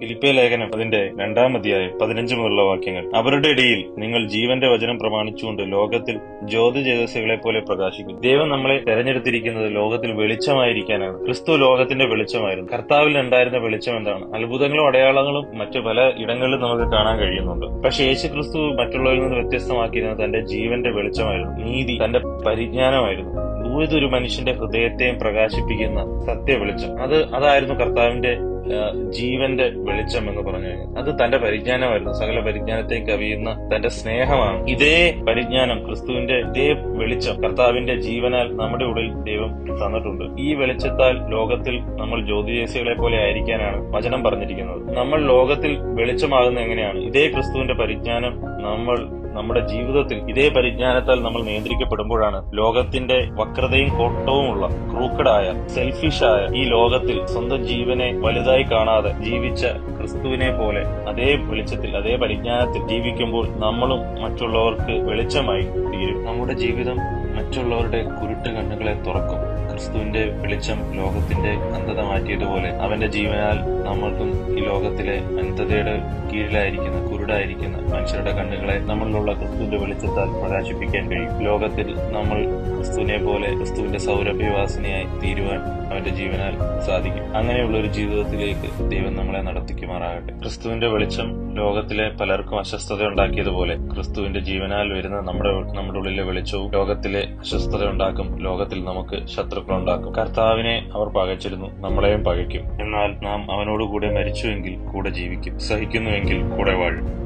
ഫിലിപ്പിയ ലേഖനം അതിന്റെ രണ്ടാം അധ്യായം പതിനഞ്ച് മുതലുള്ള വാക്യങ്ങൾ. അവരുടെ ഇടയിൽ നിങ്ങൾ ജീവന്റെ വചനം പ്രമാണിച്ചുകൊണ്ട് ലോകത്തിൽ ജ്യോതി ജ്യോതിസുകളെ പോലെ പ്രകാശിക്കും. ദൈവം നമ്മളെ തെരഞ്ഞെടുത്തിരിക്കുന്നത് ലോകത്തിൽ വെളിച്ചമായിരിക്കാനാണ്. ക്രിസ്തു ലോകത്തിന്റെ വെളിച്ചമായിരുന്നു. കർത്താവിൽ ഉണ്ടായിരുന്ന വെളിച്ചം എന്താണ്? അത്ഭുതങ്ങളും അടയാളങ്ങളും മറ്റു പല ഇടങ്ങളിലും നമുക്ക് കാണാൻ കഴിയുന്നുണ്ട്. പക്ഷെ യേശു ക്രിസ്തു മറ്റുള്ളവരിൽ നിന്ന് വ്യത്യസ്തമാക്കിയിരുന്നത് തന്റെ ജീവന്റെ വെളിച്ചമായിരുന്നു. നീതി തന്റെ പരിജ്ഞാനമായിരുന്നു. ഏതൊരു മനുഷ്യന്റെ ഹൃദയത്തെയും പ്രകാശിപ്പിക്കുന്ന സത്യ വെളിച്ചം അത് അതായിരുന്നു കർത്താവിന്റെ ജീവന്റെ വെളിച്ചം എന്ന് പറഞ്ഞു കഴിഞ്ഞാൽ അത് തന്റെ പരിജ്ഞാനമായിരുന്നു സകല പരിജ്ഞാനത്തെ കവിയുന്ന തന്റെ സ്നേഹമാണ്. ഇതേ പരിജ്ഞാനം ക്രിസ്തുവിന്റെ ഇതേ വെളിച്ചം. കർത്താവിന്റെ ജീവനാൽ നമ്മുടെ ഉള്ളിൽ ദൈവം തന്നിട്ടുണ്ട്. ഈ വെളിച്ചത്താൽ ലോകത്തിൽ നമ്മൾ ജ്യോതിജേസികളെ പോലെ ആയിരിക്കാനാണ് വചനം പറഞ്ഞിരിക്കുന്നത്. നമ്മൾ ലോകത്തിൽ വെളിച്ചമാകുന്ന എങ്ങനെയാണ്? ഇതേ ക്രിസ്തുവിന്റെ പരിജ്ഞാനം നമ്മൾ നമ്മുടെ ജീവിതത്തിൽ ഇതേ പരിജ്ഞാനത്താൽ നമ്മൾ നിയന്ത്രിക്കപ്പെടുമ്പോഴാണ് ലോകത്തിന്റെ വക്രതയും കോട്ടവുമുള്ള ക്രൂക്കഡായ സെൽഫിഷായ ഈ ലോകത്തിൽ സ്വന്തം ജീവനെ വലുതായി കാണാതെ ജീവിച്ച ക്രിസ്തുവിനെ പോലെ അതേ വെളിച്ചത്തിൽ അതേ പരിജ്ഞാനത്തിൽ ജീവിക്കുമ്പോൾ നമ്മളും മറ്റുള്ളവർക്ക് വെളിച്ചമായി തീരും. നമ്മുടെ ജീവിതം മറ്റുള്ളവരുടെ കുരുട്ട് കണ്ണുകളെ തുറക്കും. ക്രിസ്തുവിന്റെ വെളിച്ചം ലോകത്തിന്റെ അന്ധത മാറ്റിയതുപോലെ അവന്റെ ജീവനാൽ നമ്മൾക്കും ഈ ലോകത്തിലെ അന്ധതയുടെ കീഴിലായിരിക്കുന്ന കുരുടായിരിക്കുന്ന മനുഷ്യരുടെ കണ്ണുകളെ നമ്മളിലുള്ള ക്രിസ്തുവിന്റെ വെളിച്ചത്താൽ പ്രകാശിപ്പിക്കാൻ കഴിയും. ലോകത്തിൽ നമ്മൾ ക്രിസ്തുവിനെ പോലെ ക്രിസ്തുവിന്റെ സൗരഭ്യവാസിനിയായി തീരുവാൻ അവന്റെ ജീവനാൽ സാധിക്കും. അങ്ങനെയുള്ള ഒരു ജീവിതത്തിലേക്ക് ദൈവം നമ്മളെ നടത്തിക്കുമാറാകട്ടെ. ക്രിസ്തുവിന്റെ വെളിച്ചം ലോകത്തിലെ പലർക്കും അസ്വസ്ഥത ഉണ്ടാക്കിയതുപോലെ ക്രിസ്തുവിന്റെ ജീവനാൽ വരുന്ന നമ്മുടെ നമ്മുടെ ഉള്ളിലെ വെളിച്ചവും ലോകത്തിലെ അസ്വസ്ഥത ഉണ്ടാക്കും. ലോകത്തിൽ നമുക്ക് ശത്രുക്കൾ ഉണ്ടാക്കും കർത്താവിനെ അവർ പകച്ചിരുന്നു. നമ്മളെയും പകയ്ക്കും. എന്നാൽ നാം അവനോടുകൂടെ മരിച്ചുവെങ്കിൽ കൂടെ ജീവിക്കും. സഹിക്കുന്നുവെങ്കിൽ കൂടെ വാഴും.